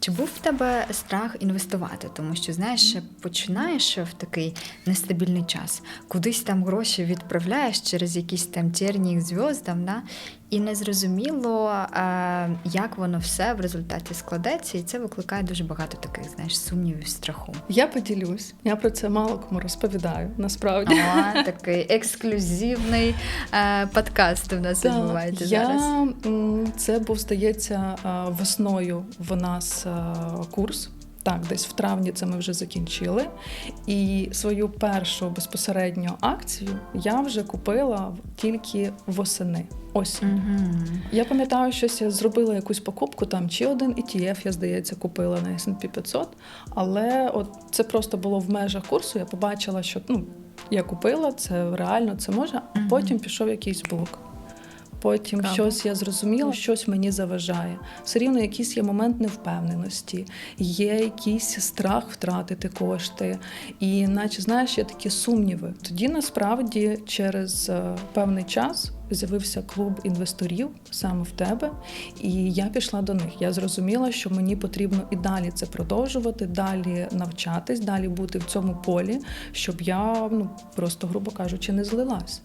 Чи був в тебе страх інвестувати? Тому що знаєш, починаєш в такий нестабільний час, кудись там гроші відправляєш через якісь там терні зв'яздам, да? І незрозуміло, е, як воно все в результаті складеться, і це викликає дуже багато таких, знаєш, сумнівів, страху. Я поділюсь. Я про це мало кому розповідаю. Насправді О, такий ексклюзивний е, подкаст у нас відбувається я, зараз. Це був, здається, е, весною в нас курс. Так, десь в травні це ми вже закінчили. І свою першу безпосередньо акцію я вже купила тільки восени. Осінь. Угу. Я пам'ятаю, щось я зробила якусь покупку там, чи один ETF, я здається, купила на S&P 500, але от це просто було в межах курсу. Я побачила, що ну, я купила, це реально це може, а потім пішов якийсь блок. Потім Цікаво. щось я зрозуміла, щось мені заважає. Все рівно якийсь є момент невпевненості, є якийсь страх втратити кошти, і наче знаєш, є такі сумніви. Тоді насправді через е, певний час з'явився клуб інвесторів саме в тебе, і я пішла до них. Я зрозуміла, що мені потрібно і далі це продовжувати, далі навчатись, далі бути в цьому полі, щоб я ну просто, грубо кажучи, не злилась.